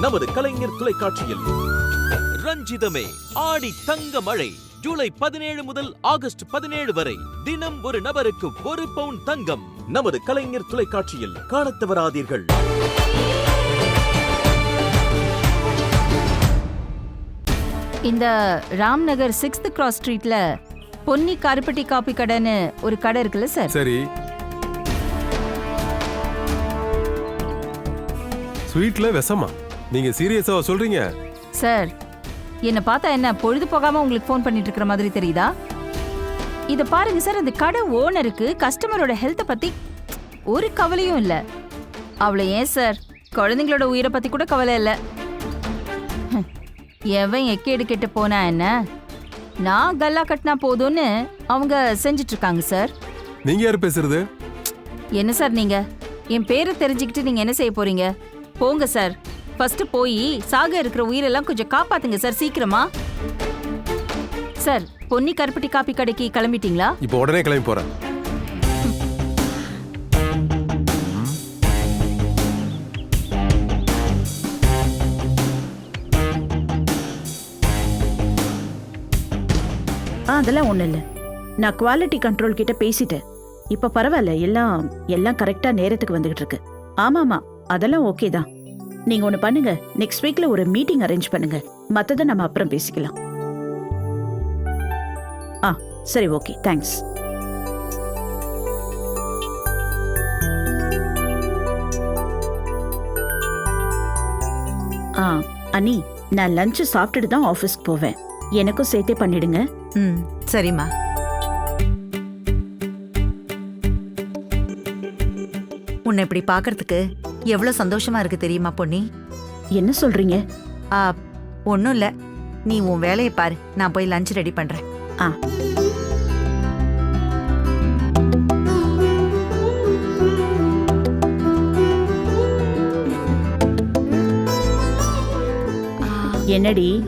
நமது கலைஞர் தொலைக்காட்சியில். ரஞ்சிதமே ஆடி தங்க மழை ஜூலை பதினேழு முதல் ஆகஸ்ட் பதினேழு வரை தினம் ஒரு நபருக்கு ஒரு பவுன் தங்கம். நமது கலைஞர் தொலைக்காட்சியில் காணத் தவறாதீர்கள். இந்த ராம்நகர் சிக்ஸ்த் கிராஸ் ஸ்ட்ரீட்ல பொன்னி கருப்பட்டி காப்பி கடைன்னு ஒரு கடை இருக்குல்ல சார்? சரி. ஸ்வீட்ல விஷமா? நீங்க சீரியஸாவா சொல்றீங்க. சார் என்ன பார்த்தா என்ன பொழுது போகாம உங்களுக்கு ஃபோன் பண்ணிட்டு இருக்கிற மாதிரி தெரியுதா? இத பாருங்க சார் அந்த கடை ஓனருக்கு கஸ்டமரோட ஹெல்த்த பத்தி ஒரு கவலையும் இல்ல. அவளை ஏன் சார் குழந்தைங்களோட உயிரை பத்தி கூட கவலை இல்ல. எவன் எக்கேடு கெட்டு போனா என்ன? நான் கல்லா கட்டினா போதும்னு அவங்க செஞ்சுட்டு இருக்காங்க சார். நீங்க யாரு பேசுறது? என்ன சார் நீங்க? என் பேரை தெரிஞ்சுக்கிட்டு நீங்க என்ன செய்ய போறீங்க? போங்க சார். ஃபர்ஸ்ட் போய் சாக இருக்கிற உயிரெல்லாம் கொஞ்சம் காப்பாத்துங்க சார் சீக்கிரமா. சார் பொன்னி கருப்பட்டி காப்பி கடைக்கு கிளம்பிட்டீங்களா? இப்போ உடனே கிளம்பி போறேன். ஆ அதெல்லாம் ஒன்றும் இல்லை. நான் குவாலிட்டி கண்ட்ரோல் கிட்ட பேசிட்டேன். இப்போ பரவாயில்ல எல்லாம் எல்லாம் கரெக்டாக நேரத்துக்கு வந்துகிட்டு இருக்கு. ஆமாமா அதெல்லாம் ஓகே தான். நீங்க ஒன்று பண்ணுங்க. நெக்ஸ்ட் வீக்ல ஒரு மீட்டிங் அரேஞ்ச் பண்ணுங்க. மற்றதை நம்ம அப்புறம் பேசிக்கலாம். ஆ சரி ஓகே தேங்க்ஸ் ஆ அனி நான் லஞ்ச் சாப்பிட்டுட்டு தான் ஆஃபீஸ்க்கு போவேன். எனக்கும் சேர்த்தே பண்ணிடுங்க. ம் சரிம்மா. உன்னை இப்படி பார்க்கறதுக்கு எவ்வளவு சந்தோஷமா இருக்கு தெரியுமா பொன்னி? என்ன சொல்றீங்க? ஆ ஒன்றும் இல்லை. நீ உன் வேலையை பாரு. நான் போய் லஞ்ச் ரெடி பண்றேன். ஆ. என்னடி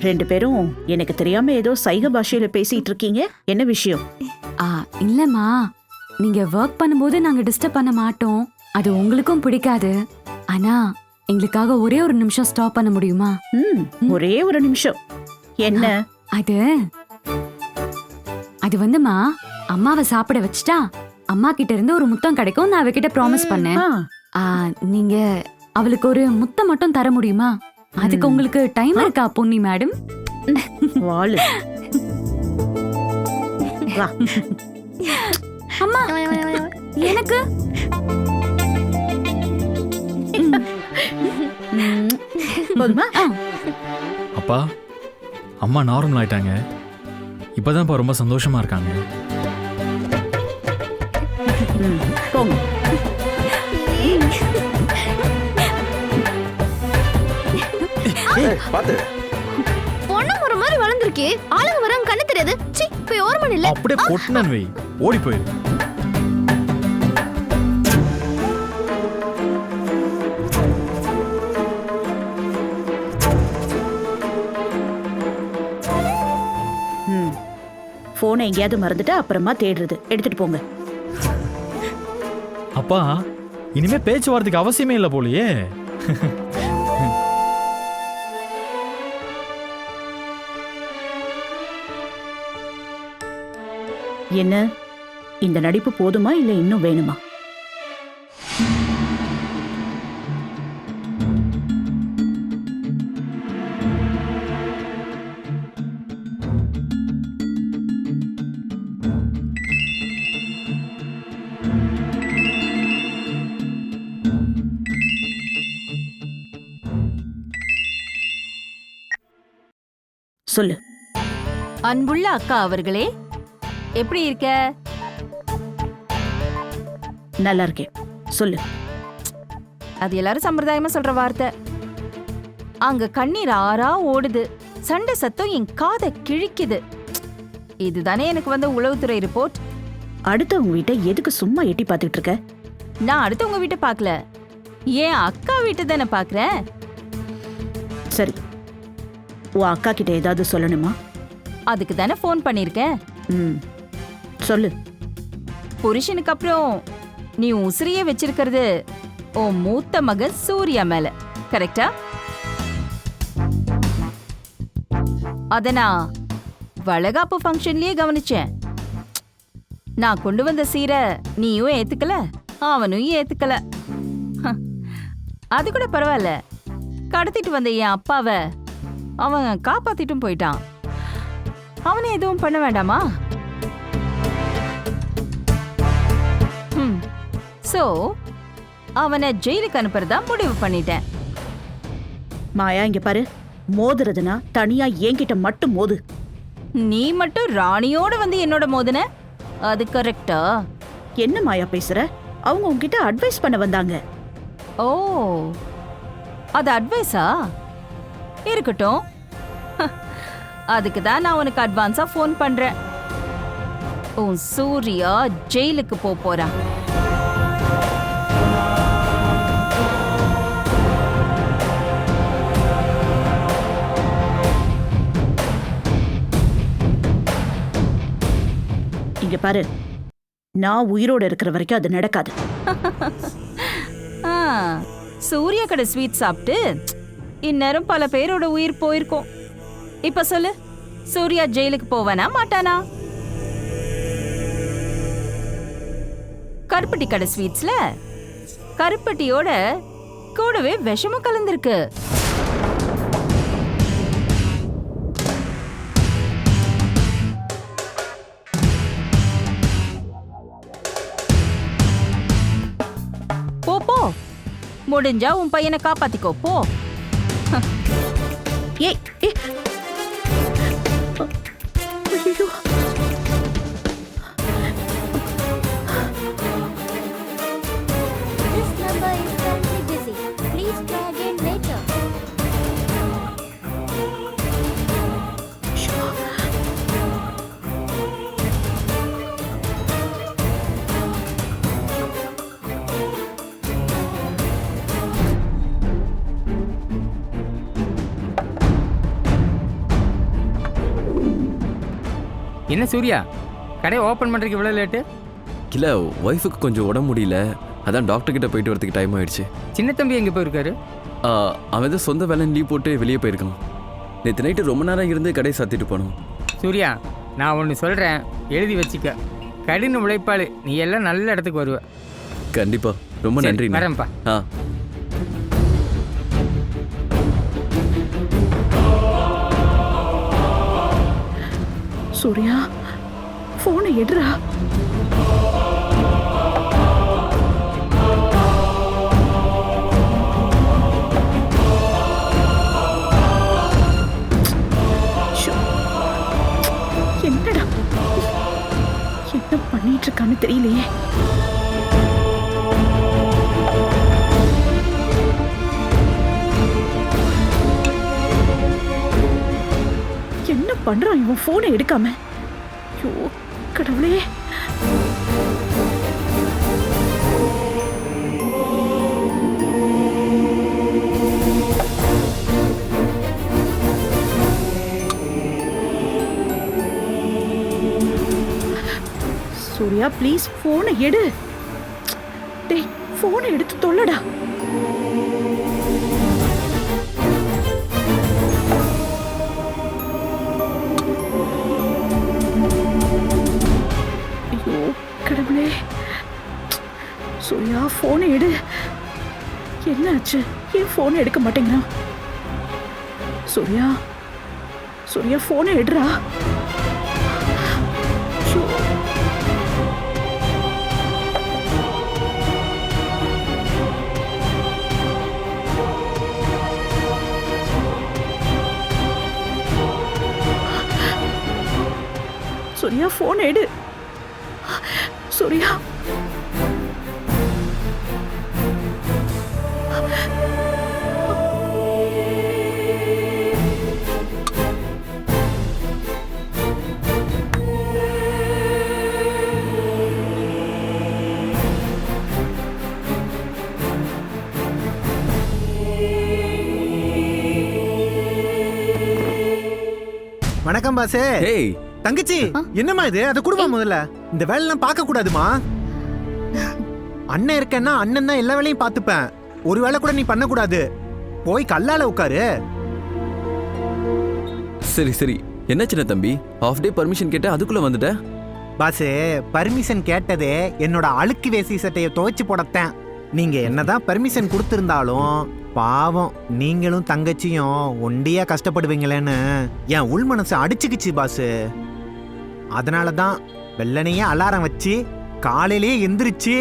ரெண்டு பேரும் எனக்கு தெரியாம ஏதோ சைக பாஷையில பேசிட்டு இருக்கீங்க? என்ன விஷயம்? ஆ இல்லம்மா. நீங்க ஒர்க் பண்ணும்போது நாங்க டிஸ்டர்ப் பண்ண மாட்டோம். அது உங்களுக்கும் பிடிக்காது. ஆனா எங்களுக்காக ஒரே ஒரு நிமிஷம் ஸ்டாப் பண்ண முடியுமா? ம் ஒரே ஒரு நிமிஷம். என்ன? அது அது வந்துமா அம்மாவை சாப்பிட வச்சுட்டா அம்மா கிட்ட இருந்து ஒரு முத்தம் கிடைக்கும் நான் அவகிட்ட ப்ராமிஸ் பண்ணேன். ஆ, நீங்க அவளுக்கு ஒரு முத்தம் மட்டும் தர முடியுமா? அதுக்கு. உங்களுக்கு டைம் இருக்கா பொன்னி மேடம் வாளு. வா. அம்மா எனக்கு? போதுமா? அப்பா அம்மா நார்மல் ஆயிட்டாங்க. இப்போதான்ப்பா ரொம்ப சந்தோஷமா இருக்காங்க. ம், போங்க. பாத்து. பொண்ணு ஒரு மாதிரி வளர்ந்துருக்கே. ஆளுங்க வராங்க கண்ணு தெரியாது. சி போய் ஓரமா நில்ல. அப்படியே கொட்டினன் வை. ஓடி போயிரு. போனை எங்கேயாவது மறந்துட்டு அப்புறமா தேடுறது. எடுத்துட்டு போங்க. அப்பா இனிமே பேச்சுவார்த்தைக்கு அவசியமே இல்லை போலயே. என்ன? இந்த நடிப்பு போதுமா இல்ல இன்னும் வேணுமா? சொல்லு. அன்புள்ள அக்கா அவர்களே எப்படி இருக்க? நல்லா இருக்கேன். சொல்லு. அது எல்லாரும் சம்பிரதாயமா சொல்ற வார்த்தை. அங்க கண்ணீர் ஆறா ஓடுது. சண்டை சத்தம் என் காதை கிழிக்குது. இதுதானே எனக்கு வந்த உளவுத்துறை ரிப்போர்ட். அடுத்தவங்க வீட்டை எதுக்கு சும்மா எட்டி பார்த்துட்டு இருக்க? நான் அடுத்தவங்க வீட்டை பார்க்கல. ஏன் அக்கா வீட்டை தானே பார்க்கறேன்? சரி. உன் அக்கா கிட்ட ஏதாவது சொல்லணுமா? அதுக்கு தானே ஃபோன் பண்ணிருக்கேன். ம். சொல்லு. புருஷனுக்கு அப்புறம் நீ உசிரியே வச்சிருக்கிறது உன் மூத்த மகன் சூர்யா மேல. கரெக்டா அத நான் வளகாப்பு ஃபங்க்ஷன்லயே கவனிச்சேன். நான் கொண்டு வந்த சீரை நீயும் ஏத்துக்கல அவனும் ஏத்துக்கல. அது கூட பரவாயில்ல. கடத்திட்டு வந்த என் அப்பாவை அவன் காப்பாத்திட்டும் போயிட்டான். அவனை எதுவும் பண்ண வேண்டாமா? சோ அவனை ஜெயிலுக்கு அனுப்புறதா முடிவு பண்ணிட்டேன். மாயா இங்க பாரு. மோதுறதுனா தனியா என்கிட்ட மட்டும் மோது. நீ மட்டும் ராணியோட வந்து என்னோட மோதுன? அது கரெக்டா என்ன மாயா பேசுற? அவங்க உன்கிட்ட அட்வைஸ் பண்ண வந்தாங்க. ஓ. அது அட்வைஸா இருக்கட்டும். அதுக்கு தான் நான் உனக்கு அட்வான்ஸா ஃபோன் பண்றேன். உன் சூர்யா ஜெயிலுக்கு போப் போறான் இங்க பாரு. நான் உயிரோட இருக்கிற வரைக்கும் அது நடக்காது. ஆ, சூர்யா கடை ஸ்வீட் சாப்பிட்டு இந்நேரம் பல பேரோட உயிர் போயிருக்கோம். இப்ப சொல்லு சூர்யா ஜெயிலுக்கு போவானா மாட்டானா? கருப்பட்டி கடை ஸ்வீட்ஸ்ல கருப்பட்டியோட கூடவே விஷமும் கலந்திருக்கு. போ. முடிஞ்சா உன் பையனை காப்பாத்திக்கோ போ. ஏய் ஏய். ஐயையோ. This number is currently busy. Please try again என்ன சூர்யா? கடையை ஓப்பன் பண்ணுறதுக்கு இவ்வளோ லேட்டு இல்லை ஒய்ஃபுக்கு கொஞ்சம் உடம்பு முடியல. அதான் டாக்டர் கிட்ட போயிட்டு வரதுக்கு டைம் ஆயிடுச்சு. சின்ன தம்பி எங்கே போயிருக்காரு? ஆ, அவன் ஏதோ சொந்த வேலை லீவ் போட்டு வெளியே போயிருக்கான். நேற்று நைட்டு ரொம்ப நேரம் இருந்து கடையை சாத்திட்டு போனோம் சூர்யா நான் ஒன்று சொல்கிறேன் எழுதி வச்சுக்க. கடின உழைப்பாளு. நீ எல்லாம் நல்ல இடத்துக்கு வருவ. கண்டிப்பா. ரொம்ப சரி, நன்றி வரேன்ப்பா. ஆ. சூர்யா போனை எடுறா. ஷோ. என்னடா? என்ன பண்ணிட்டு இருக்கான்னு தெரியலையே. பண்ணுறான் பண்றான் இவன் போனை எடுக்காம? ஐயோ கடவுளே. சூர்யா ப்ளீஸ் ஃபோனை எடு. டேய் ஃபோனை எடுத்து தொல்லடா. சூர்யா ஃபோனை எடு. என்னாச்சு? ஏன் ஃபோனை எடுக்க மாட்டேங்கிறான் சூர்யா சூர்யா ஃபோனை எடுறா. சூர்யா ஃபோன் எடு. சூர்யா வணக்கம் பாசே. ஹேய் தங்கச்சி என்னம்மா இது? அதை குடுமா முதல்ல. இந்த வேலைலாம் பார்க்க கூடாதுமா அண்ணன் இருக்கேன்னா அண்ணன் தான் எல்லா வேலையும் பார்த்துப்பேன். ஒரு வேலை கூட நீ பண்ணக்கூடாது. போய் கல்லால உட்காரு. சரி சரி. என்ன சின்ன தம்பி? ஹாஃப் டே பர்மிஷன் கேட்ட அதுக்குள்ள வந்துட்ட? பாஸ் பர்மிஷன் கேட்டதே என்னோட அழுக்கு வேசி சட்டையை துவைச்சு போடத்தேன். நீங்க என்னதான் பர்மிஷன் கொடுத்திருந்தாலும் பாவம் நீங்களும் தங்கச்சியும் ஒண்டியா கஷ்டப்படுவீங்களேன்னு என் உள் மனசு அடிச்சுக்கிச்சு பாஸ் அதனால தான் வெள்ளனையே அலாரம் வச்சு காலையிலேயே எந்திரிச்சு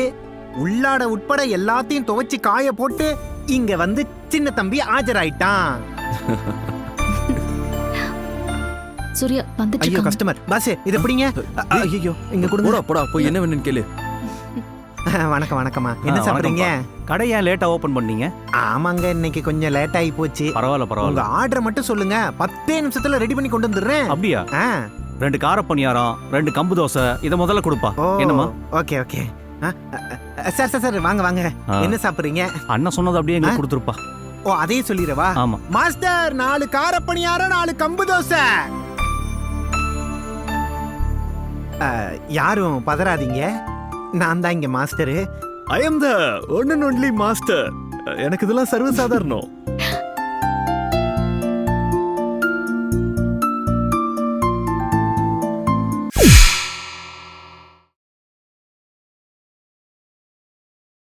உள்ளாட உட்பட எல்லாத்தையும் துவைச்சு காய போட்டு இங்க வந்து சின்ன தம்பி ஆஜராயிட்டான். சூர்யா ஐயோ வந்துட்டு கஸ்டமர் பாஸ் இதை பிடிங்க. ஐயோ இங்க கொடுங்க. போடா போடா போய் என்ன வேணும்னு கேளு. வணக்கம் வணக்கம்மா. என்ன சாப்பிடுறீங்க? கடை ஏன் லேட்டா ஓபன் பண்ணீங்க? ஆமாங்க இன்னைக்கு கொஞ்சம் லேட் ஆகி போச்சு. பரவாயில்ல உங்க பரவாயில்ல ஆர்டர் மட்டும் சொல்லுங்க. பத்தே நிமிஷத்துல ரெடி பண்ணி கொண்டு வந்துடுறேன். அப்படியா? ரெண்டு கார பணியாரம் ரெண்டு கம்பு தோசை இதை முதல்ல கொடுப்பா. என்னம்மா? Okay okay sir sir sir வாங்க வாங்க. என்ன சாப்பிடுறீங்க? அண்ணன் சொன்னது அப்படியே? எங்களுக்கு கொடுத்துருப்பா. ஓ அதையும் சொல்லிடவா? ஆமா. மாஸ்டர் நாலு காரப்பணியாரம் நாலு கம்பு தோசை. யாரும் பதறாதீங்க. நான் தான் இங்க master. I am the one and only master எனக்கு இதெல்லாம் சர்வசாதாரணம்.